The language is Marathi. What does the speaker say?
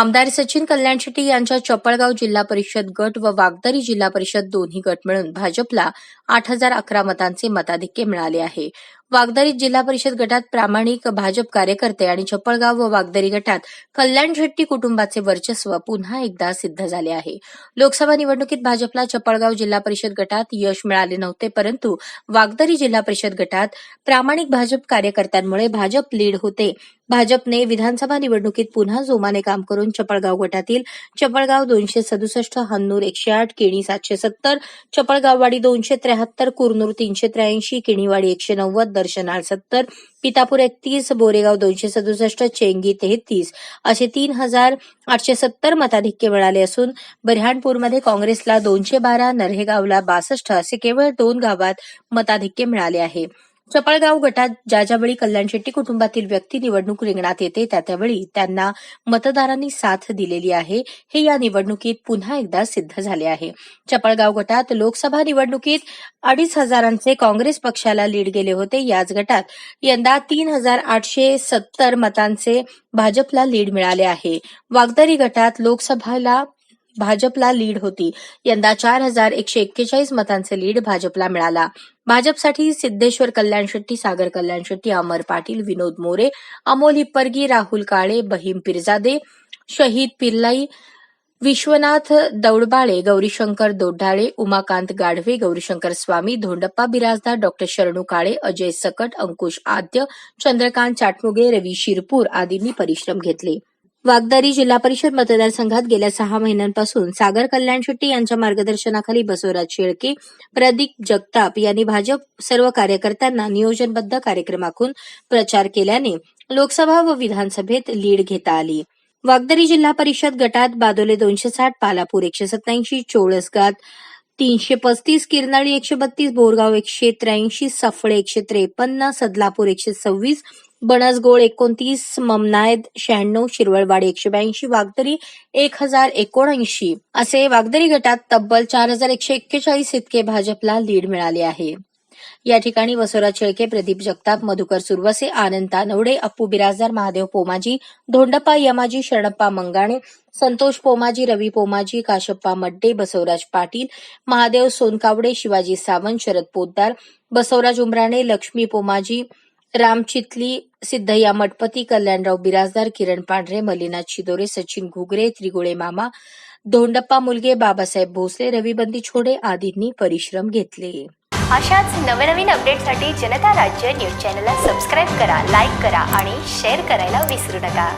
आमदार सचिन कल्याण शेट्टी यांच्या चपळगाव जिल्हा परिषद गट व वागदरी जिल्हा परिषद दोन्ही गट मिळून भाजपला आठ हजार अकरा मतांचे मताधिक्य मिळाले आहे. वागदरी जिल्हा परिषद गटात प्रामाणिक भाजप कार्यकर्ते आणि चपळगाव व वागदरी गटात कल्याण शेट्टी कुटुंबाचे वर्चस्व पुन्हा एकदा सिद्ध झाले आहे. लोकसभा निवडणुकीत भाजपला चपळगाव जिल्हा परिषद गटात यश मिळाले नव्हते परंतु वागदरी जिल्हा परिषद गटात प्रामाणिक भाजप कार्यकर्त्यांमुळे भाजप लीड होते. भाजपने विधानसभा निवडणुकीत पुन्हा जोमाने काम करून चपळगाव गटातील चपळगाव दोनशे सदुसष्ट हन्नूर एकशे आठ केणी सातशे सत्तर चपळगाववाडी दोनशे त्र्याहत्तर कुरनूर तीनशे त्र्याऐंशी केणीवाडी एकशे नव्वद दर्शनाल सत्तर पितापूर एकतीस बोरेगाव दोनशे सदुसष्ट चेंगी तेहतीस असे तीन हजार आठशे सत्तर मताधिक्य मिळाले असून बऱ्हाणपूरमध्ये काँग्रेसला दोनशे बारा नरहेगावला बासष्ट असे केवळ दोन गावात मताधिक्य मिळाले आहे. चपळगाव गटात ज्या ज्यावेळी कल्याण शेट्टी कुटुंबातील व्यक्ती निवडणूक रिंगणात येते त्या त्यावेळी त्यांना मतदारांनी साथ दिलेली आहे. हे या निवडणुकीत पुन्हा एकदा सिद्ध झाले आहे. चपळगाव गटात लोकसभा निवडणुकीत अडीच हजारांचे काँग्रेस पक्षाला लीड गेले होते. याच गटात यंदा तीन हजार आठशे सत्तर मतांचे भाजपला लीड मिळाले आहे. वागदरी गटात लोकसभाला भाजपला लीड होती. यंदा चार हजार एकशे एक्केचाळीस मतांचे लीड भाजपला मिळाला. भाजपसाठी सिद्धेश्वर कल्याण शेट्टी सागर कल्याण शेट्टी अमर पाटील विनोद मोरे अमोल हिप्परगी राहुल काळे बहीम पिरजादे शहीद पिर्लाई विश्वनाथ दौडबाळे गौरीशंकर दोड्डाळे उमाकांत गाढवे गौरीशंकर स्वामी धोंडप्पा बिराजदार डॉक्टर शरणू काळे अजय सकट अंकुश आद्य चंद्रकांत चाटमुगे रवी शिरपूर आदींनी परिश्रम घेतले. वागदारी जिल्हा परिषद मतदारसंघात गेल्या सहा महिन्यांपासून सागर कल्याण शेट्टी यांच्या मार्गदर्शनाखाली बसवराज शेळके प्रदीप जगताप यांनी भाजप सर्व कार्यकर्त्यांना नियोजनबद्ध कार्यक्रमातून प्रचार केल्याने लोकसभा व विधानसभेत लीड घेता आली. वागदारी जिल्हा परिषद गटात बादोले दोनशे साठ पालापूर एकशे सत्याऐंशी चोळसगात तीनशे पस्तीस किरनाळी एकशे बत्तीस बोरगाव एकशे त्र्याऐंशी सफळे एकशे त्रेपन्न सदलापूर एकशे सव्वीस बनसगोळ एकोणतीस ममनायद शहाण्णव शिरवळवाडी एकशे ब्याऐंशी वागदरी एक हजार एकोणऐंशी. असे वागदरी गटात तब्बल चार हजार एकशे एक्केचाळीस इतके भाजपला लीड मिळाले आहे. या ठिकाणी वसुराज शेळके प्रदीप जगताप मधुकर सुरवसे आनंद तानवडे अप्पू बिराजदार महादेव पोमाजी धोंडप्पा यमाजी शरणप्पा मंगाणे संतोष पोमाजी रवी पोमाजी काशप्पा मड्डे बसवराज पाटील महादेव सोनकावडे शिवाजी सावंत शरद पोद्दार बसवराज उमराणे लक्ष्मी पोमाजी रामचितली सिद्धय्या मठपती कल्याणराव बिराजदार किरण पांढरे मल्लीनाथ शिदोरे सचिन घुगरे त्रिगुळे मामा धोंडप्पा मुलगे बाबासाहेब भोसले रविबंदी छोडे आदींनी परिश्रम घेतले. अशाच नवनवीन अपडेटसाठी जनता राज्य न्यूज चॅनलला सबस्क्राईब करा लाईक करा आणि शेअर करायला विसरू नका.